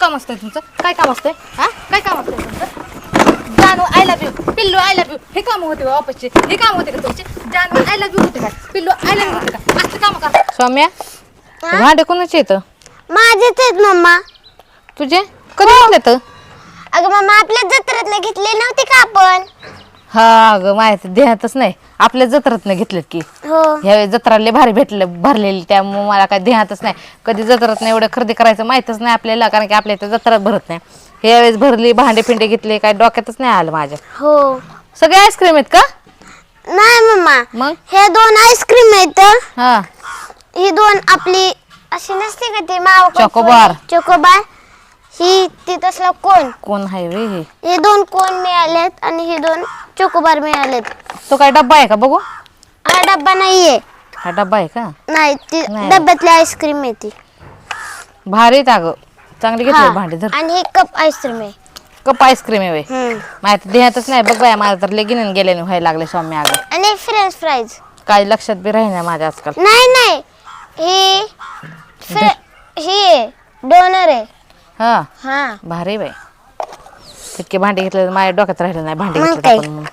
काम असतंय तुमचं? काय काम असतंय? हा? काय काम असतंय तुमचं? जानू आय लव्ह यू पिल्लू आय लव्ह यू हे काम होते का ऑफिसचे हे काम होते का तुमचे? जानू आय लव्ह यू होते का? पिल्लू आय लव्ह यू होते का? असं काम करा सौम्या हा? भांडे कोणाचे येतं माझेच आहेत मम्मा. तुझे? कधी घेतले तर अगं मम्मा आपल्या जत्रेत घेतले नव्हते का आपण? हा अगं माहिती देहातच नाही. आपल्या जत्रातनं घेतलेत की. हो. ह्यावेळी जत्राले भारी भेटले भरलेली त्यामुळे मला काय ध्यानातच नाही. कधी जत्रात नाही एवढं खरेदी करायचं माहीतच नाही आपल्याला कारण की आपल्या इथं जत्रात भरत नाही. ह्यावेळेस भरली भांडे पिंडे घेतले काय डोक्यातच नाही आलं माझ्या. हो. सगळे आईस्क्रीम आहेत का? नाही मम्मा. मग? हे दोन आईस्क्रीम आहेत. हा. ही दोन आपली अशी नसते का ती माव चोकोबार. चोकोबार. ही ती तसलं कोण? कोण आहे वे हे? हे दोन कोण मिळालेत आणि हे दोन चोकोबार मिळालेत. तो काय डब्बा आहे का? बघू. हा डब्बा नाहीये. हा डब्बा आहे का? नाही ती नाही. डब्यातली आईस्क्रीम आहे ती. भारीत अगं. चांगली घेतले. भांडे धर. आणि हे कप आईस्क्रीम आहे. कप आईस्क्रीम आहे हम्म. माहिती देहातच नाही. बघ बाया मला तर लेगिन गेल्याने व्हायला लागले स्वामी अगं. आणि फ्रेंच फ्राईज काय लक्षात बी राहीना माझ्या आजकाल. नाही नाही. हे फ्रे- हे डोनर आहे. हा. हा. भारी बाई. इतके भांडे घेतले तर माझ्या डोक्यात राहिले नाही भांडे मग घेतले काय? आपण म्हणून.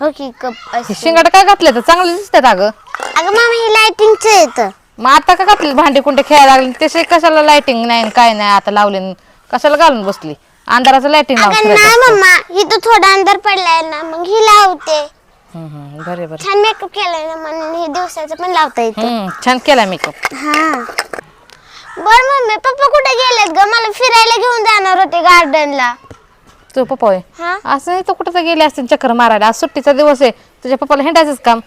हो की कप हे शिंगाट काय घातले तर? चांगले दिसतात अगं. अगं मामा हे लाइटिंगचं येतं मग आता का घातले भांडे कुंडे खेळायला लागले. तसे कशाला लाइटिंग नाही काय नाही आता लावले न कशाला घालून बसली? अंधाराचं लाइटिंग अगं नाही मम्मा इथं थोडा अंधार पडलाय ना मग ही लावते. बरे बरे. छान मेकअप केलाय ना म्हणून हे दिवसाचं पण लावता येतं हम्म छान केला मेकअप हा. बर मम्मी पप्पा कुठे गेलेत ग? मला फिरायला घेऊन जाणार होते गार्डनला तू पप्पा होय हा? असं नाही तर कुठं तर गेले असतील चक्कर मारायला. आज सुट्टीचा दिवस आहे. तुझ्या पप्पाला हिंडायचंच काम.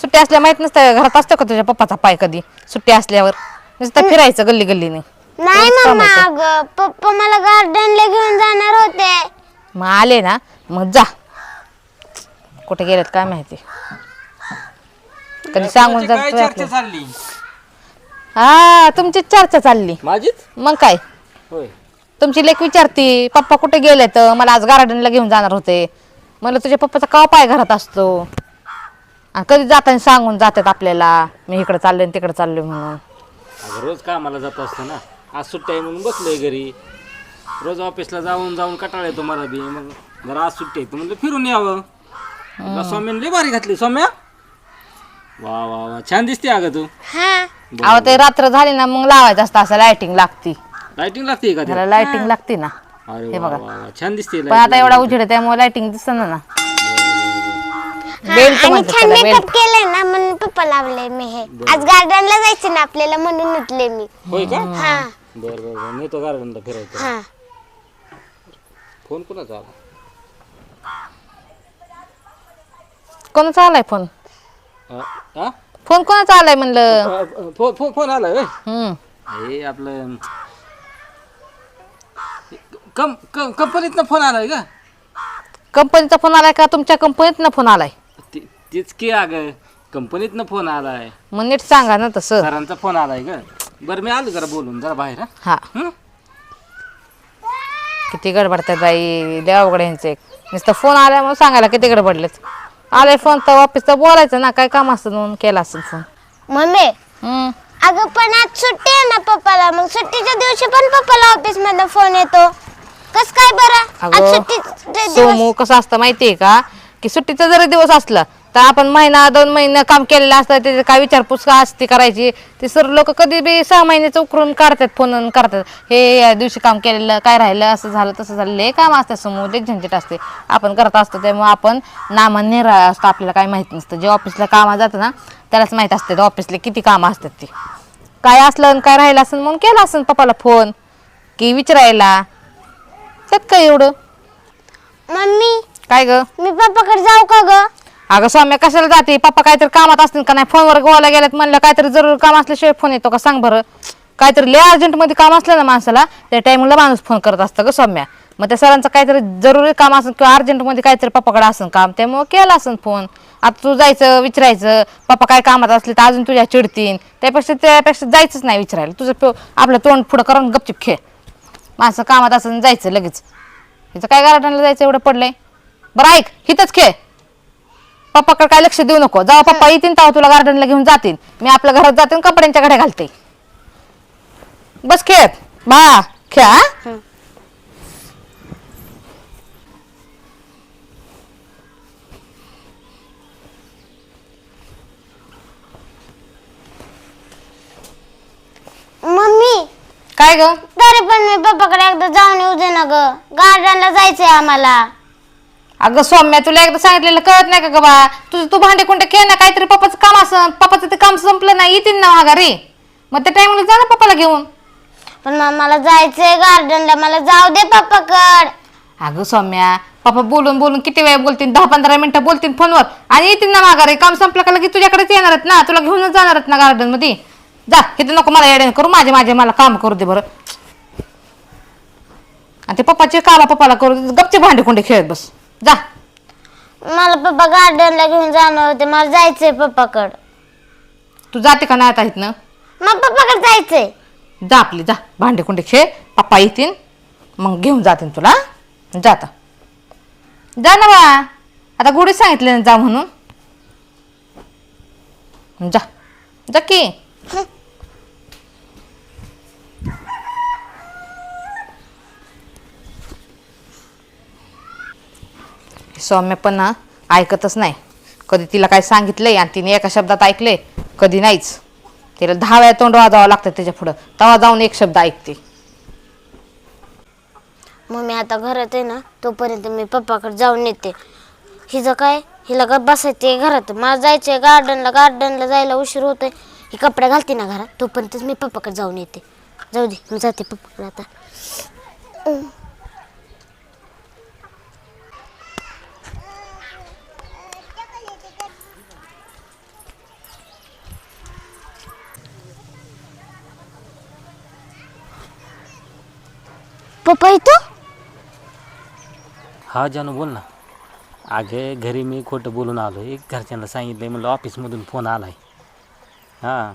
सुट्टी असल्या माहीत नसतं. घरात असतो का तुझ्या पप्पाचा पाय कधी? सुट्टी असल्यावर. नुसतं फिरायचं गल्ली गल्लीने नाही मम्मा. अगं. पप्पा मला गार्डनला घेऊन जाणार होते. मग आले ना. मग जा. कुठे गेलेत काय माहिती? कधी सांगून काय जात चर्चा चालली? हा तुमची चर्चा चालली. माझीच? मग काय? होय. तुमची लेख विचारती पप्पा कुठे गेले तर मला आज गार्डनला घेऊन जाणार होते. मला तुझ्या पप्पाचा काव पाय घरात असतो. आणि कधी जाताना सांगून जातात आपल्याला मी इकडे चाललोय तिकडे चाललोय म्हणून. अगं रोज कामाला जात असतं ना. आज सुट्टी आहे म्हणून बसलोय घरी. रोज ऑफिसला जाऊन जाऊन कटाळा येतो मला बी. मग जरा आज सुट्टी आहे तर म्हणलं फिरून यावं. तुला सौम्याने लई भारी घातली सौम्या. वा वा वा. छान दिसते अगं तू. हा. अहो ते रात्र झाली ना मग लावायचं असतं असं लाइटिंग लागती. लाइटिंग लागते का त्याला? त्याला लाइटिंग लागते ना. अरे हे वा बघा. वा वा छान दिसते पण आता एवढा उजेड आहे त्यामुळे लाइटिंग दिसत ना बेल्ट आणि म्हणतात छान त्याला मेकअप केलंय ना म्हणून पप्पा लावले मी हे. आज गार्डनला जायचे ना आपल्याला म्हणून नटले मी. होय का? हा. बर बर बर. नेतो गार्डनला फिरायचं हा. फोन कोणाचा आला? कोणाचा आलाय फोन? अ, हा? फोन कोणाचा आलाय म्हणलं? अ, अ, फो- फो- फोन आला होय? हम्म. हे आपलं कम कम कंपनीतनं फोन आलाय का? कंपनीचा फोन आलाय का? तुमच्या कंपनीतनं फोन आलाय. ते- तेच की अगं कंपनीतनं फोन आलाय. मग नीट सांगा ना तसं. सरांचा फोन आलाय ग. बरं मी आलो जरा बोलून जरा बाहेर हा. हा. हं? किती गडबडतात बाई देवा अवघड यांचे नुसतं फोन आल्यामुळे सांगायला किती गडबडलेत. आलाय फोन तर ऑफिसचं बोलायचं ना काय काम असतं म्हणून केला असेल फोन मम्मी हम्म. अगं पण आज सुट्टी आहे ना पप्पाला. मग सुट्टीच्या दिवशी पण पप्पाला ऑफिस मधनं फोन येतो. कस काय बरं? आज अगं सुट्टीचे दिवस सोमू कसं असतं माहितीये का? की सुट्टीचा जरी दिवस असला तर आपण महिना दोन महिने काम केलेलं असतं त्याची काय विचारपूस का असते करायची? ते सर लोक कधी बी सहा महिन्याचं उकरून काढतात फोन करतात हे या दिवशी काम केलेलं काय राहिलं असं झालं तसं झालं हे काम असतं समोर लई झंझट असते. आपण करत असतो त्यामुळे आपण नामान्य रा- असतो आपल्याला काय माहीत नसतं. जे ऑफिसला कामाला जातं ना त्यालाच माहीत असते ऑफिसला किती कामं असतात ते. काय असलं आणि काय राहिलं असेल म्हणून केला असेल पप्पाला फोन की विचारायला. त्यात काय एवढं? मम्मी काय ग? मी पप्पाकडे जाऊ का ग? अगं स्वामी कशाला जाते? पप्पा काहीतरी कामात असतील का नाही? फोनवर गोवायला गेल्यात म्हणलं काहीतरी जरूर काम असल्याशिवाय फोन येतो का? सांग बरं. काहीतरी लय अर्जंटमध्ये काम असलं ना माणसाला त्या टाइमला माणूस फोन करत असतं ग सौम्या. मग त्या सरांचं काहीतरी जरुरी काम असेल किंवा अर्जंटमध्ये काहीतरी पप्पाकडे असेल काम त्यामुळे केलं असेल फोन. आता तू जायचं विचारायचं. पप्पा काय कामात असले तर अजून तुझ्या चिडतीन. त्यापेक्षा त्यापेक्षा जायचंच नाही विचारायला. तुझं आपलं तोंड पुढं करून गपचिप खेळ. माणसं कामात असं जायचं लगेच. हिचं काय गार्डनला जायचं एवढं पडलंय? बरं ऐक हिथंच खेळ. पप्पाकडे काय लक्ष देऊ नको. जाऊ पप्पा येतील तेव्हा तुला गार्डनला घेऊन जातील. मी आपल्या घरात जाते आणि कपड्यांच्या घड्या घालते. बस खेळ. बा खेळ हा? हं. मम्मी काय ग? तरी पण मी पप्पाकडे एकदा जाऊन येऊ दे ना ग. गार्डनला जायचंय आम्हाला. अगं सौम्या तुला एकदा सांगितलेलं कळत नाही का ग बा तुझं तू भांडे कुंडे खेळ ना काहीतरी पप्पाचं काम असं पप्पाचं ते काम संपलं नाही येतील ना माघारी मग त्या टाइमला जा ना पप्पाला घेऊन. पण मला जायचंय गार्डनला मला जाऊ दे पप्पाकड. अगं सौम्या पप्पा बोलून बोलून किती वेळ बोलतील? दहा पंधरा मिनिटं बोलतील फोनवर. आणि येतील ना माघारी काम संपलं का लगेच तुझ्याकडेच येणार आहेत ना? तुला घेऊनच जाणार आहेत ना गार्डनमध्ये जा इथे नको मला येडे करू माझे माझे मला काम करू दे बरं. आणि ते पप्पाचे काला पप्पाला करू दे गपचे भांडे कुंडे खेळत बस. जा. मला पप्पा गार्डनला घेऊन जाणार होते मला जायचंय पप्पाकड. तू जाते का नाही आता इथनं? मग पप्पाकडे जायचंय. जा आपली जा. भांडे कुंडे खेळ पप्पा येतील मग घेऊन जातील तुला हं? जा आता. जा ना बा. आता गुढी सांगितले ना जा म्हणून. जा. जा की. सौम्य पण ना ऐकतच नाही. कधी तिला काय सांगितलंय आणि तिने एका शब्दात ऐकले कधी नाहीच. तिला दहा वेळा तोंड वाजावं लागतं त्याच्या पुढं. तेव्हा जाऊन एक शब्द ऐकते. मग मी आता घरात आहे ना तोपर्यंत मी पप्पाकडे जाऊन येते हिचं काय? हिला का बसायचे घरात. मला जायचंय गार्डनला गार्डनला जायला उशीर होतोय. ही कपडे घालते ना घरात तोपर्यंतच मी पप्पाकडे जाऊन येते. जाऊ दे मी जाते पप्पाकडे आता. पप्पा इथं? हा जानू बोल ना. अगं घरी मी खोटं बोलून आलो. एक घरच्यांना सांगितलं म्हणलं ऑफिसमधून फोन आलाय. हां.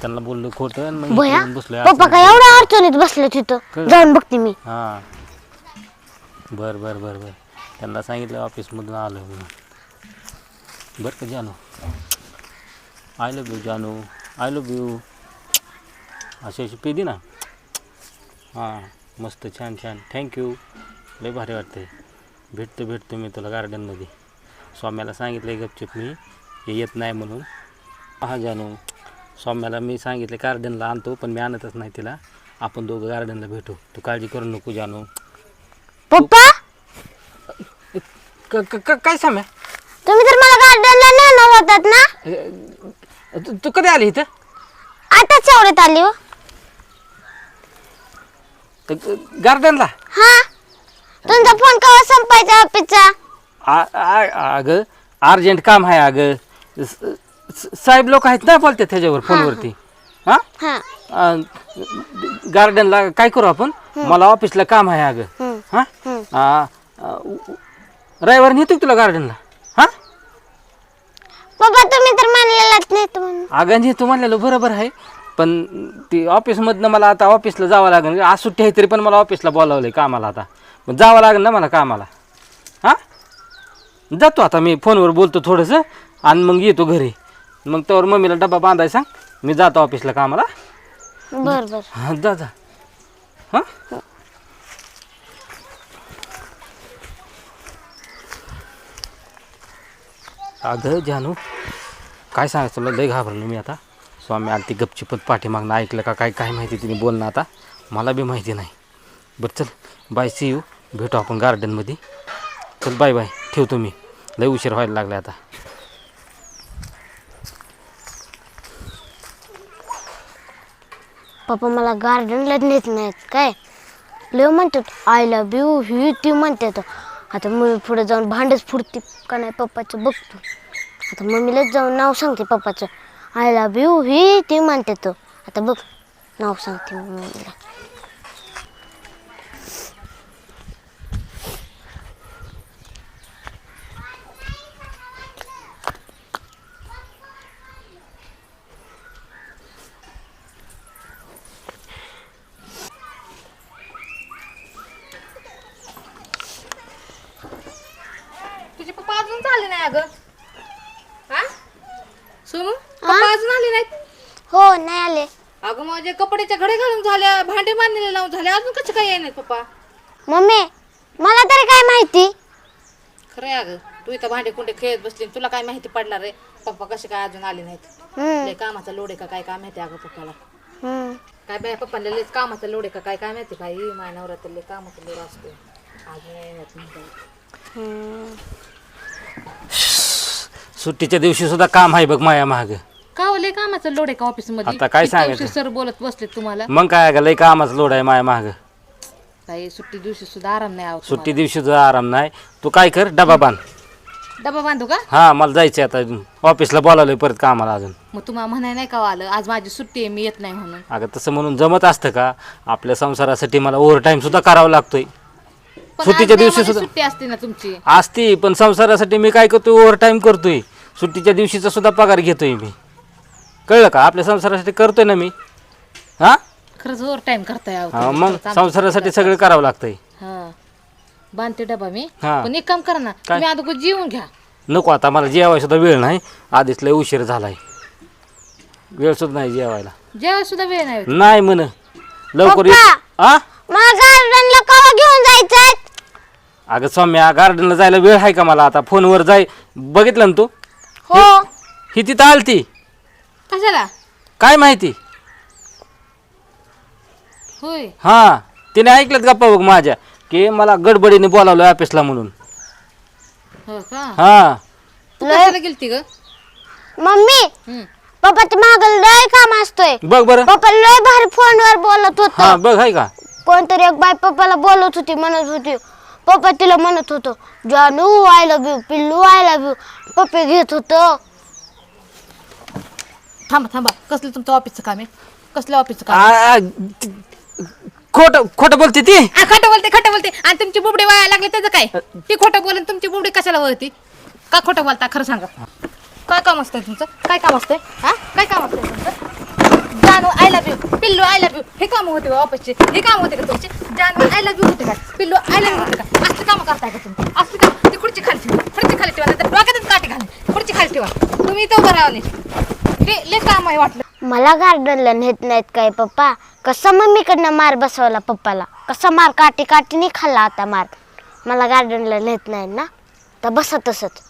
त्यांना बोललो खोटं आणि मग भया इकडून बसलोय पप्पा असं. काय एवढ्या अडचणीत बसले तिथं कळलं. जाऊन बघते मी. हां. बरं बरं बरं बरं. त्यांना सांगितलं ऑफिसमधून आलो म्हणून. बरं का जानू? आय लव्ह यू जानू. आय लव्ह यू अशी अशी पेदी ना? हां मस्त छान छान. थँक्यू लय भारी वाटतंय. भेटतो भेटतो मी तुला गार्डनमध्ये स्वाम्याला सांगितलं गपचिप मी हे येत नाही म्हणून. हा जानू. स्वाम्याला मी सांगितलं गार्डनला आणतो पण मी आणतच नाही तिला. आपण दोघं गार्डनला भेटू. तू काळजी करू नको जानू. पप्पा? क- क- क- काय साम्या तुम्ही तर मला गार्डनला नेणार होतात ना? तू- तू कधी आली इथं? आताच एवढ्यात आली हो. गार्डनला. हा? तुमचा फोन केव्हा संपायचा ऑफिसचा आ- आ- अगं अर्जंट काम आहे अगं स- स- साहेब लोक आहेत ना बोलते त्याच्यावर फोनवरती. हा? हा. गार्डनला काय करू आपण? मला ऑफिसला काम आहे अगं हा? आ, आ, उ- उ- रविवारी नेतो की तुला गार्डनला? हा? पप्पा तुम्ही तर मानलेलाच नाही म्हणून अगं नेतो म्हणलेलं बरोबर आहे. पण ती ऑफिसमधनं मला आता ऑफिसला जावं लागेल. आज सुट्टी आहे तरी पण मला ऑफिसला बोलावलं आहे कामाला आता. मग जावं लागेल ना मला कामाला. हां? जातो आता मी. फोनवर बोलतो थोडंसं आणि मग येतो घरी. मग त्यावर मम्मीला डबा बांधायचा सांग. मी जातो ऑफिसला कामाला. बर बर. हां जा जा. हां? अगं जानू काय सांगायचं तुला? लय घाबरलो मी आता. स्वामी आलती गपचिपत पाठीमागनं ऐकलं का काय काय माहिती तिने बोलणं आता? मला बी माहिती नाही. बरं चल बाय सी यू भेटू आपण गार्डनमध्ये चल बाय बाय. ठेवतो मी. लय उशीर व्हायला लागला आता. पप्पा मला गार्डनला नेत नाहीत. काय? लय म्हणतात आय लव्ह यू ही ती म्हणतात. आता मम्मी पुढे जाऊन भांडच फुडते का नाही पप्पाचं बघतो. आता मम्मीलाच जाऊन नाव सांगते पप्पाचं. आय लव्ह यू ही ती तो. आता बघ नाव सांगते मम्मीला तुझे पप्पा अजून झाले नाही अगं. हा? सोनू? पप्पा अजून आले नाहीत? हो नाही आले. अगं माझे कपड्याच्या घडे घालून झाल्या भांडे मांडलेले लावून झाले अजून कसं काय येणार पप्पा? मम्मी मला तरी काय माहिती? खरं आहे अगं तू इथं भांडे कुंडे खेळत बसली आणि तुला काय माहिती पडणार रे पप्पा कसे काय अजून आले नाहीत? लय कामाचा लोड आहे का? काय काय माहिती अगं पप्पाला? हम्म. काय बाय पप्पाला लयच कामाचा लोड आहे का? काय काय माहिती बाई? माझ्या नवऱ्यात लय कामाचा लोड असतो अजून नाही येत म्हणतात. हम्म. सुट्टीच्या दिवशी सुद्धा काम आहे बघ माया महाग का हो, लय कामाचा लोड आहे का ऑफिसमध्ये आता काय किती सांगायचं? उशीर सर बोलत बसले तुम्हाला? मग काय का लय कामाचं लोड आहे माया महाग काही सुट्टी दिवशी सुद्धा आराम नाही आहोत सुट्टी दिवशी सुद्धा आराम नाही. तू काय कर डबा बांध. डबा बांधू का? हा मला जायचं आता. ऑफिसला बोलावलंय परत कामाला अजून. मग तुम्हाला म्हणाय नाही का हो आलं? आज माझी सुट्टी आहे मी येत नाही म्हणून. अगं तसं म्हणून जमत असतं का? आपल्या संसारासाठी मला ओव्हर टाईम सुद्धा करावा लागतोय. पण सुट्टीच्या दिवशी नाही, सुद्धा- सुट्टी असते ना तुमची. असती पण संसारासाठी मी काय करतोय? ओव्हर टाईम करतोय. सुट्टीच्या दिवशीचा सुद्धा पगार घेतोय मी. कळलं का? आपल्या संसारासाठी करतोय ना मी. हा? खरंच ओव्हर टाइम करताय अहो हा, तुम्ही. मग खरंच आमच्या संसारासाठी सगळं करावं लागतंय. हा. बांधते डबा मी. हा. पण एक काम करा ना काय? तुम्ही अगोदर जेवून घ्या. नको आता मला जेवायला सुद्धा वेळ नाही. आधीच लय उशीर झालाय. वेळ सुद्धा नाही जेवायला. जेव्हा सुद्धा वेळ नाही म्हण. लवकर ये पप्पा! आ? मला गार्डनला कवा घेऊन जायचंय? अगं सौम्या गार्डनला जायला वेळ आहे का मला? आता फोनवर जाय. बघितलं ना तू? हो. ही तिथं आलती. कशाला? काय माहिती? होय. हा तिने ऐकलं गप्पा बघ माझ्या की मला गडबडीने बोलावलं ऑफिसला म्हणून. हो का? हा. तू कशाला गेलती ग? मम्मी हम्म. पप्पाच्या मागं लय काम असतोय. बघ बरं. पप्पा लय भारी फोनवर बोलत होत. हा बघ आहे का? कोणतरी एक बाई पप्पाला बोलत होती म्हणत होती पप्पा तिला म्हणत होतो जानू आय लव्ह यू पिल्लू आय लव्ह यू पप्पे घेत होतं. थांबा थांबा. कसलं तुमचं ऑफिसचं काम आहे? कसलं ऑफिसचं काम आ, आ, ती- खोटं खोटं बोलते ती? आ, खोटं बोलते खोटं बोलते. आणि तुमची बुबडी वाया लागली त्याचं काय? ती खोटं बोलून तुमची बुबडी कशाला वळती? का खोटं बोलता? खरं सांगा. काय काम असतंय तुमचं? काय काम असतंय? हा? काय काम असतंय तुमचं? जानू आय लव्ह यू पिल्लू आय लव्ह यू हे काम होते ऑफिसचे हे काम होते का तुमचे? जानू आय लव्ह यू होते का? पिल्लू आय लव्ह यू होते का? असली कामं करताय का तुम्ही? असली काम ती खुर्ची खाली ठेवा. खुर्ची खाली ठेवा नाही डोक्यातच काठी घाला खुर्ची खाली ठेवा. तुम्ही इथं उभं ले ले काम आहे वाटलं. मला गार्डनला नेत नाहीत काय पप्पा? कसा मम्मीकडनं मार बसवला पप्पाला? कसा मार? काठी काठीने खाल्ला आता मार. मला गार्डनला नेत नाहीत ना? तर बसा तसंच.